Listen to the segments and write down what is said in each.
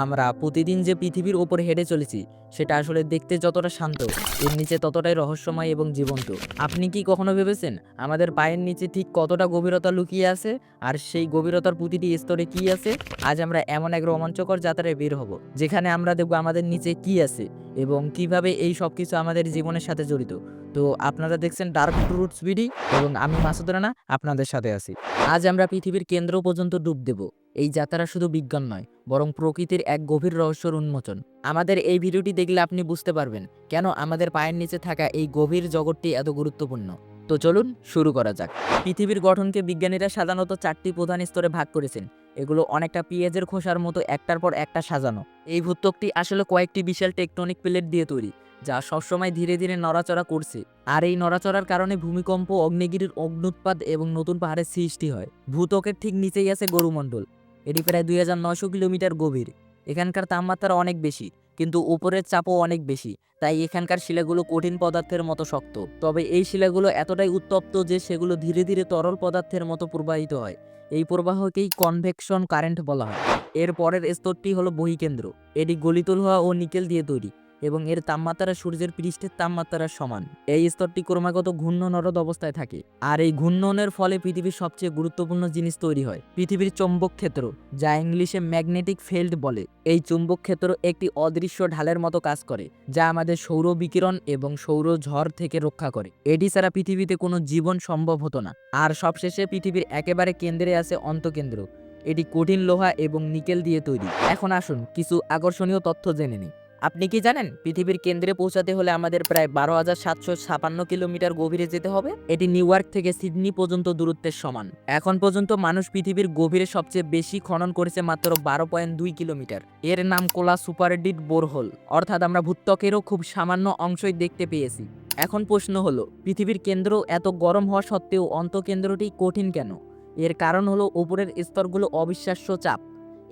আমরা প্রতিদিন যে পৃথিবীর ওপর হেঁটে চলেছি, সেটা আসলে দেখতে যতটা শান্ত, এর নিচে ততটাই রহস্যময় এবং জীবন্ত। আপনি কি কখনো ভেবেছেন আমাদের পায়ের নিচে ঠিক কতটা গভীরতা লুকিয়ে আছে? আর সেই গভীরতার প্রতিটি স্তরে কি আছে? আজ আমরা এমন এক রোমাঞ্চকর যাত্রায় বের হব, যেখানে আমরা দেখব আমাদের নিচে কি আছে এবং কীভাবে এই সব কিছু আমাদের জীবনের সাথে জড়িত। তো আপনারা দেখছেন ডার্ক রুটস বিডি এবং আমি মাসুদ রানা আপনাদের সাথে আছি। আজ আমরা পৃথিবীর কেন্দ্র পর্যন্ত ডুব দেব। এই যাত্রা শুধু বিজ্ঞান নয় বরং প্রকৃতির এক গভীর রহস্যর উন্মোচন। আমাদের এই ভিডিওটি দেখলে আপনি বুঝতে পারবেন কেন আমাদের পায়ের নিচে থাকা এই গভীর জগৎটি এত গুরুত্বপূর্ণ। তো চলুন শুরু করা যাক। পৃথিবীর গঠনকে বিজ্ঞানীরা সাধারণত চারটি প্রধান স্তরে ভাগ করেছেন। এগুলো অনেকটা পেঁয়াজের খোসার মতো একটার পর একটা সাজানো। এই ভূত্বকটি আসলে কয়েকটি বিশাল টেকটনিক প্লেট দিয়ে তৈরি, যা সবসময় ধীরে ধীরে নড়াচড়া করছে। আর এই নড়াচড়ার কারণে ভূমিকম্প, অগ্নিগিরির অগ্নুৎপাত এবং নতুন পাহাড়ের সৃষ্টি হয়। ভূত্বকের ঠিক নিচেই আছে গরুমণ্ডল। এটি প্রায় দুই হাজার নয়শো কিলোমিটার গভীর। এখানকার তাপমাত্রা অনেক বেশি, কিন্তু উপরের চাপও অনেক বেশি, তাই এখানকার শিলাগুলো কঠিন পদার্থের মতো শক্ত। তবে এই শিলাগুলো এতটাই উত্তপ্ত যে সেগুলো ধীরে ধীরে তরল পদার্থের মতো প্রবাহিত হয়। এই প্রবাহকেই কনভেকশন কারেন্ট বলা হয়। এর পরের স্তরটি হলো বহিকেন্দ্র। এটি গলিতল হওয়া ও নিকেল দিয়ে তৈরি। এবং এর তাপমাত্রা সূর্যের পৃষ্ঠের তাপমাত্রার সমান। এই স্তরটি ক্রমাগত ঘূর্ণনরদ অবস্থায় থাকে। আর এই ঘূর্ণনের ফলে পৃথিবীর সবচেয়ে গুরুত্বপূর্ণ জিনিস তৈরি হয়, পৃথিবীর চৌম্বক ক্ষেত্র, যা ইংলিশে ম্যাগনেটিক ফিল্ড বলে। এই চুম্বক ক্ষেত্র একটি অদৃশ্য ঢালের মতো কাজ করে, যা আমাদের সৌর বিকিরণ এবং সৌর ঝড় থেকে রক্ষা করে। এটি ছাড়া পৃথিবীতে কোনো জীবন সম্ভব হতো না। আর সবশেষে পৃথিবীর একেবারে কেন্দ্রে আছে অন্তকেন্দ্র। এটি কঠিন লোহা এবং নিকেল দিয়ে তৈরি। এখন আসুন, কিছু আকর্ষণীয় তথ্য জেনে নিই। আপনি কি জানেন, পৃথিবীর কেন্দ্রে পৌঁছাতে হলে আমাদের প্রায় বারো হাজার সাতশো ছাপান্ন কিলোমিটার গভীরে যেতে হবে। এটি নিউ ইয়র্ক থেকে সিডনি পর্যন্ত দূরত্বের সমান। এখন পর্যন্ত মানুষ পৃথিবীর গভীরে সবচেয়ে বেশি খনন করেছে মাত্র বারো পয়েন্ট দুই কিলোমিটার। এর নাম কোলা সুপারডিট বোরহোল। অর্থাৎ আমরা ভূত্বকেরও খুব সামান্য অংশই দেখতে পেয়েছি। এখন প্রশ্ন হলো, পৃথিবীর কেন্দ্র এত গরম হওয়া সত্ত্বেও অন্তকেন্দ্রটি কঠিন কেন? এর কারণ হলো উপরের স্তরগুলো অবিশ্বাস্য চাপ।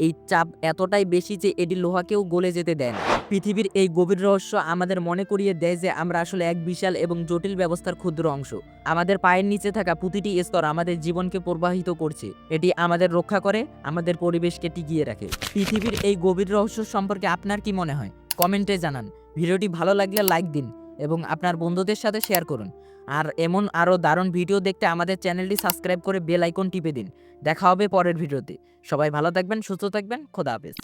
এই চাপ এতটাই বেশি যে এটি লোহাকেও গলে যেতে দেয় না। পৃথিবীর এই গভীর রহস্য আমাদের মনে করিয়ে দেয় যে আমরা আসলে এক বিশাল এবং জটিল ব্যবস্থার ক্ষুদ্র অংশ। আমাদের পায়ের নিচে থাকা প্রতিটি স্তর আমাদের জীবনকে প্রবাহিত করছে। এটি আমাদের রক্ষা করে, আমাদের পরিবেশকে টিকিয়ে রাখে। পৃথিবীর এই গভীর রহস্য সম্পর্কে আপনার কি মনে হয়? কমেন্টে জানান। ভিডিওটি ভালো লাগলে লাইক দিন। এবং আপনার বন্ধুদের সাথে শেয়ার করুন। আর এমন আরও দারুণ ভিডিও দেখতে আমাদের চ্যানেলটি সাবস্ক্রাইব করে বেল আইকন টিপে দিন। দেখা হবে পরের ভিডিওতে সবাই ভালো থাকবেন, সুস্থ থাকবেন, খোদা হাফেজ।